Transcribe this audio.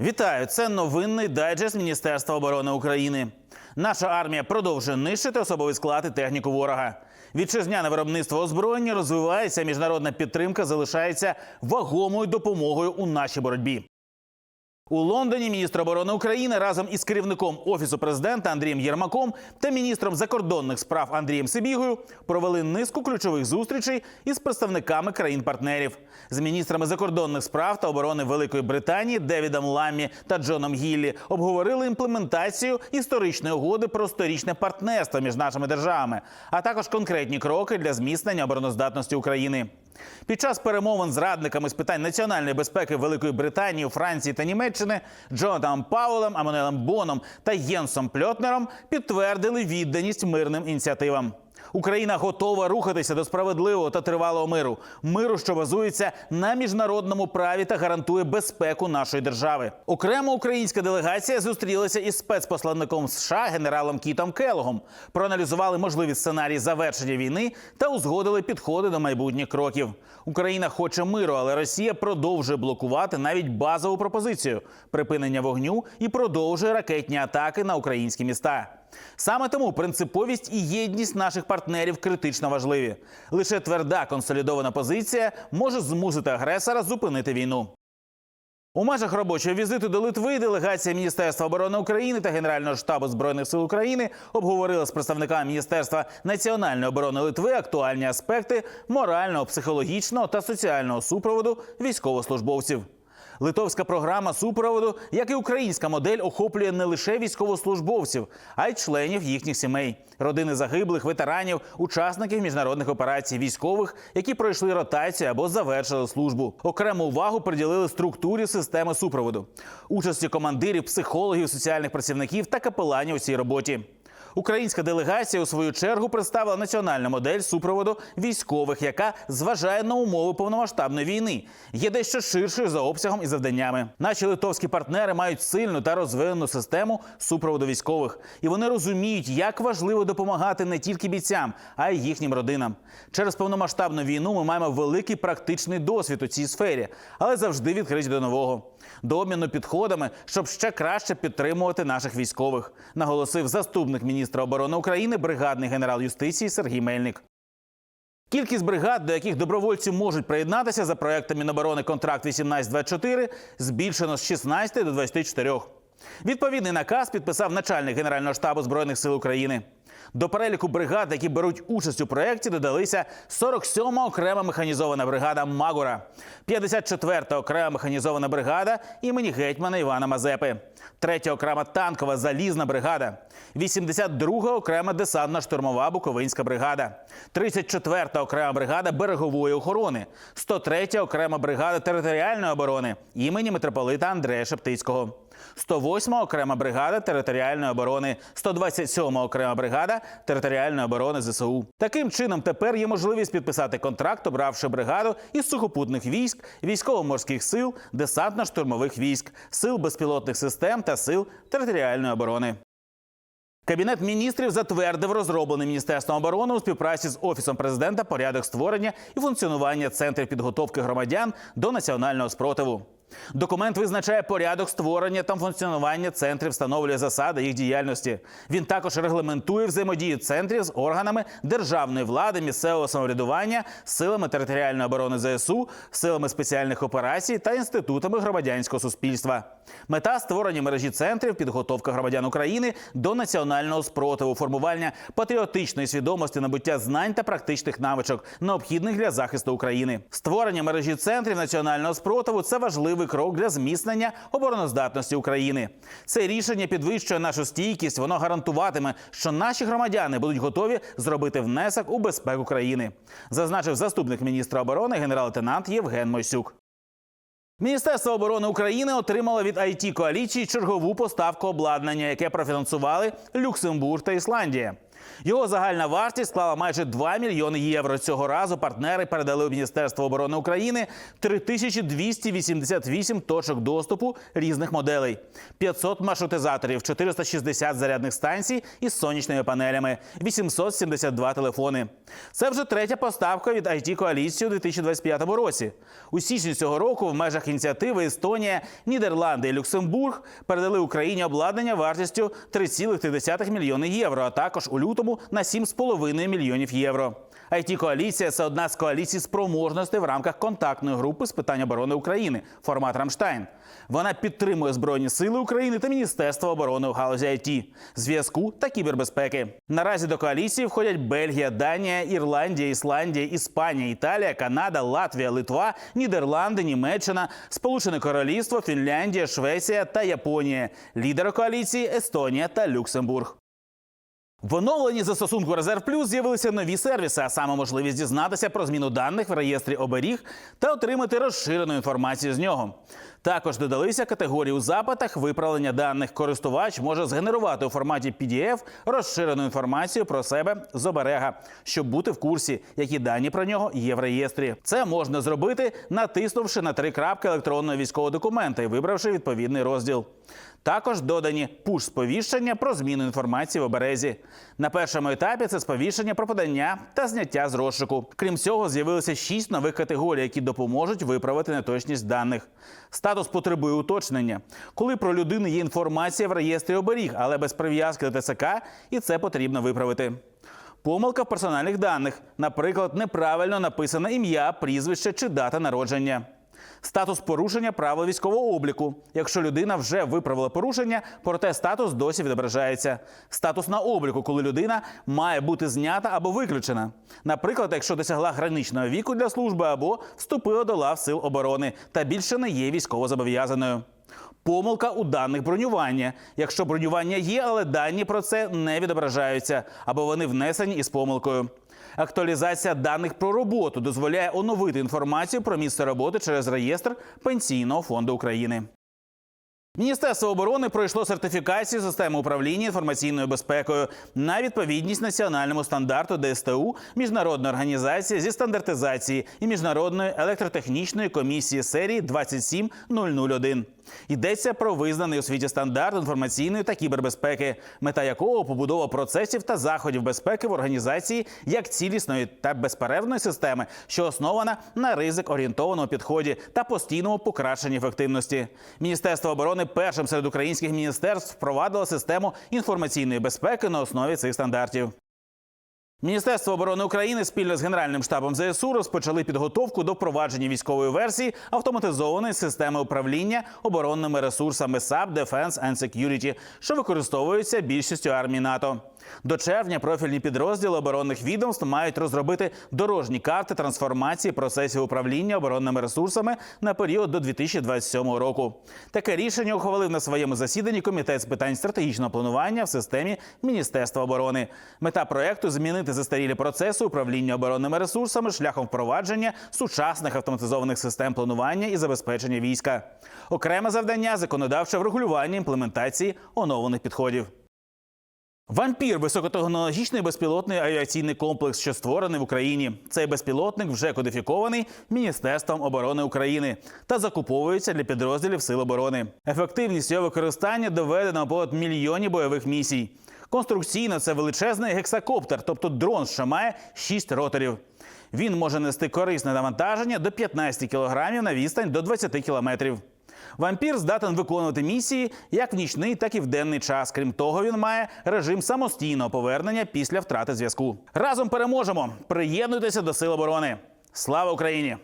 Вітаю! Це новинний дайджест Міністерства оборони України. Наша армія продовжує нищити особовий склад і техніку ворога. Вітчизняне виробництво озброєння розвивається, міжнародна підтримка залишається вагомою допомогою у нашій боротьбі. У Лондоні міністр оборони України разом із керівником офісу президента Андрієм Єрмаком та міністром закордонних справ Андрієм Сибігою провели низку ключових зустрічей із представниками країн-партнерів з міністрами закордонних справ та оборони Великої Британії Девідом Ламмі та Джоном Гіллі обговорили імплементацію історичної угоди про сторічне партнерство між нашими державами, а також конкретні кроки для зміцнення обороноздатності України. Під час перемовин з радниками з питань національної безпеки Великої Британії, Франції та Німеччини Джонатаном Паулем, Аманелем Боном та Єнсом Пльотнером підтвердили відданість мирним ініціативам. Україна готова рухатися до справедливого та тривалого миру, миру, що базується на міжнародному праві та гарантує безпеку нашої держави. Окремо українська делегація зустрілася із спецпосланником США генералом Кітом Келогом, проаналізували можливі сценарії завершення війни та узгодили підходи до майбутніх кроків. Україна хоче миру, але Росія продовжує блокувати навіть базову пропозицію припинення вогню і продовжує ракетні атаки на українські міста. Саме тому принциповість і єдність наших партнерів критично важливі. Лише тверда консолідована позиція може змусити агресора зупинити війну. У межах робочого візиту до Литви делегація Міністерства оборони України та Генерального штабу збройних сил України обговорила з представниками Міністерства національної оборони Литви актуальні аспекти морального, психологічного та соціального супроводу військовослужбовців. Литовська програма супроводу, як і українська модель, охоплює не лише військовослужбовців, а й членів їхніх сімей, родини загиблих, ветеранів, учасників міжнародних операцій, військових, які пройшли ротацію або завершили службу. Окрему увагу приділили структурі системи супроводу, участі командирів, психологів, соціальних працівників та капеланів у цій роботі. Українська делегація у свою чергу представила національну модель супроводу військових, яка зважає на умови повномасштабної війни, є дещо ширшою за обсягом і завданнями. Наші литовські партнери мають сильну та розвинену систему супроводу військових, і вони розуміють, як важливо допомагати не тільки бійцям, а й їхнім родинам. Через повномасштабну війну ми маємо великий практичний досвід у цій сфері, але завжди відкриті до нового. До обміну підходами, щоб ще краще підтримувати наших військових, наголосив заступник міністра оборони України, бригадний генерал юстиції Сергій Мельник. Кількість бригад, до яких добровольці можуть приєднатися за проектом Міноборони контракт 1824, збільшено з 16 до 24. Відповідний наказ підписав начальник Генерального штабу збройних сил України. До переліку бригад, які беруть участь у проєкті, додалися 47-ма окрема механізована бригада Магура, 54-та окрема механізована бригада імені гетьмана Івана Мазепи, 3-я окрема танкова залізна бригада, 82-га окрема десантна штурмова Буковинська бригада, 34-та окрема бригада берегової охорони, 103-я окрема бригада територіальної оборони імені митрополита Андрея Шептицького. 108 окрема бригада територіальної оборони, 127-ма окрема бригада територіальної оборони ЗСУ. Таким чином, тепер є можливість підписати контракт, обравши бригаду із сухопутних військ, військово-морських сил, десантно-штурмових військ, сил безпілотних систем та сил територіальної оборони. Кабінет міністрів затвердив розроблений міністерством оборони у співпраці з офісом президента порядок створення і функціонування центрів підготовки громадян до національного спротиву. Документ визначає порядок створення та функціонування центрів, встановлює засади їх діяльності. Він також регламентує взаємодію центрів з органами державної влади, місцевого самоврядування, силами територіальної оборони ЗСУ, силами спеціальних операцій та інститутами громадянського суспільства. Мета створення мережі центрів, підготовка громадян України до національного спротиву, формування патріотичної свідомості, набуття знань та практичних навичок, необхідних для захисту України. Створення мережі центрів національного спротиву це важливий крок для зміцнення обороноздатності України. Це рішення підвищує нашу стійкість. Воно гарантуватиме, що наші громадяни будуть готові зробити внесок у безпеку країни, зазначив заступник міністра оборони генерал-лейтенант Євген Мойсюк. Міністерство оборони України отримало від it коаліції чергову поставку обладнання, яке профінансували Люксембург та Ісландія. Його загальна вартість склала майже 2 мільйони євро. Цього разу партнери передали у Міністерство оборони України 3288 точок доступу різних моделей, 500 маршрутизаторів, 460 зарядних станцій із сонячними панелями, 872 телефони. Це вже третя поставка від it коаліції у 2025 році. У січні цього року в межах ініціативи Естонія, Нідерланди і Люксембург передали Україні обладнання вартістю 3,3 мільйони євро, а також у лютому на 7,5 мільйонів євро. it коаліція це одна з коаліцій спроможностей в рамках контактної групи з питань оборони України, формат Рамштайн. Вона підтримує Збройні сили України та Міністерство оборони у галузі IT, зв'язку та кібербезпеки. Наразі до коаліції входять Бельгія, Данія, Ірландія, Ісландія, Іспанія, Італія, Канада, Латвія, Литва, Нідерланди, Німеччина, Сполучене Королівство, Фінляндія, Швеція та Японія. Лідери коаліції Естонія та Люксембург. В оновленні застосунку Резерв Плюс з'явилися нові сервіси, а саме можливість дізнатися про зміну даних в реєстрі оберіг та отримати розширену інформацію з нього. Також додалися категорії у запитах. Виправлення даних користувач може згенерувати у форматі PDF розширену інформацію про себе з оберега, щоб бути в курсі, які дані про нього є в реєстрі. Це можна зробити, натиснувши на три крапки електронного військового документа і вибравши відповідний розділ. Також додані пуш-сповіщення про зміну інформації в оберезі. На першому етапі це сповіщення про подання та зняття з розшуку. Крім цього, з'явилося шість нових категорій, які допоможуть виправити неточність даних. Статус потребує уточнення, коли про людину є інформація в реєстрі оберіг, але без прив'язки до ТСК, і це потрібно виправити. Помилка в персональних даних, наприклад, неправильно написане ім'я, прізвище чи дата народження. Статус порушення правил військового обліку. Якщо людина вже виправила порушення, проте статус досі відображається. Статус на обліку, коли людина має бути знята або виключена. Наприклад, якщо досягла граничного віку для служби або вступила до лав сил оборони та більше не є військовозобов'язаною. Помилка у даних бронювання. Якщо бронювання є, але дані про це не відображаються або вони внесені із помилкою. Актуалізація даних про роботу дозволяє оновити інформацію про місце роботи через реєстр Пенсійного фонду України. Міністерство оборони пройшло сертифікацію системи управління інформаційною безпекою на відповідність національному стандарту ДСТУ міжнародної організації зі стандартизації і міжнародної електротехнічної комісії серії 27001. Йдеться про визнаний у світі стандарт інформаційної та кібербезпеки, мета якого побудова процесів та заходів безпеки в організації як цілісної та безперервної системи, що основана на ризик орієнтованому підході та постійному покращенні ефективності. Міністерство оборони першим серед українських міністерств впровадило систему інформаційної безпеки на основі цих стандартів. Міністерство оборони України спільно з Генеральним штабом ЗСУ розпочали підготовку до впровадження військової версії автоматизованої системи управління оборонними ресурсами SAP Defense and Security, що використовується більшістю армій НАТО. До червня профільні підрозділи оборонних відомств мають розробити дорожні карти трансформації процесів управління оборонними ресурсами на період до 2027 року. Таке рішення ухвалив на своєму засіданні комітет з питань стратегічного планування в системі Міністерства оборони. Мета проекту змінити застарілі процеси управління оборонними ресурсами шляхом впровадження сучасних автоматизованих систем планування і забезпечення війська. Окреме завдання законодавче врегулювання імплементації оновлених підходів. Вампір високотехнологічний безпілотний авіаційний комплекс, що створений в Україні. Цей безпілотник вже кодифікований Міністерством оборони України та закуповується для підрозділів Сил оборони. Ефективність його використання доведена понад мільйоні бойових місій. Конструкційно це величезний гексакоптер, тобто дрон, що має 6 роторів. Він може нести корисне навантаження до 15 кг на відстань до 20 кілометрів. Вампір здатен виконувати місії як в нічний, так і в денний час. Крім того, він має режим самостійного повернення після втрати зв'язку. Разом переможемо! Приєднуйтеся до Сил оборони! Слава Україні!